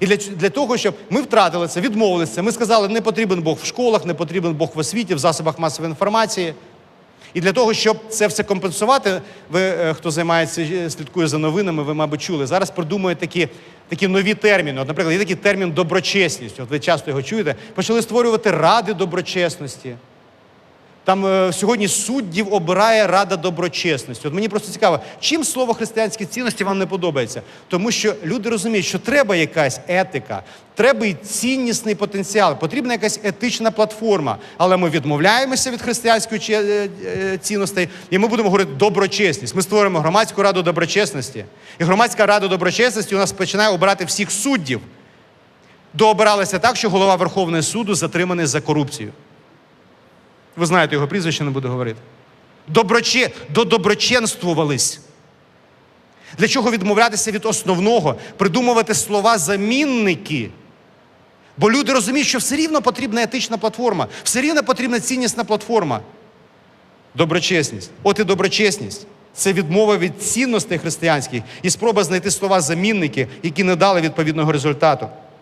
І для, для того, щоб ми втратили це, відмовилися, ми сказали, не потрібен Бог в школах, не потрібен Бог в освіті, в засобах масової інформації. І для того, щоб це все компенсувати, ви, е, хто займається, е, слідкує за новинами, ви, мабуть, чули. Зараз придумують такі, такі нові терміни. От, наприклад, є такий термін доброчесність. От ви часто його чуєте. Почали створювати ради доброчесності. Там е, сьогодні суддів обирає Рада доброчесності. От мені просто цікаво, чим слово християнські цінності вам не подобається? Тому що люди розуміють, що треба якась етика, треба і ціннісний потенціал, потрібна якась етична платформа. Але ми відмовляємося від християнської е, е, цінностей, і ми будемо говорити доброчесність. Ми створимо громадську раду доброчесності. І громадська рада доброчесності у нас починає обирати всіх суддів. Дообиралися так, що голова Верховного суду затриманий за корупцію. Ви знаєте його прізвище, не буду говорити. Доброче, додоброченствувались. Для чого відмовлятися від основного, придумувати слова замінники? Бо люди розуміють, що все рівно потрібна етична платформа, все рівно потрібна ціннісна платформа. Доброчесність. От і доброчесність. Це відмова від цінностей християнських і спроба знайти слова замінники, які не дали відповідного результату.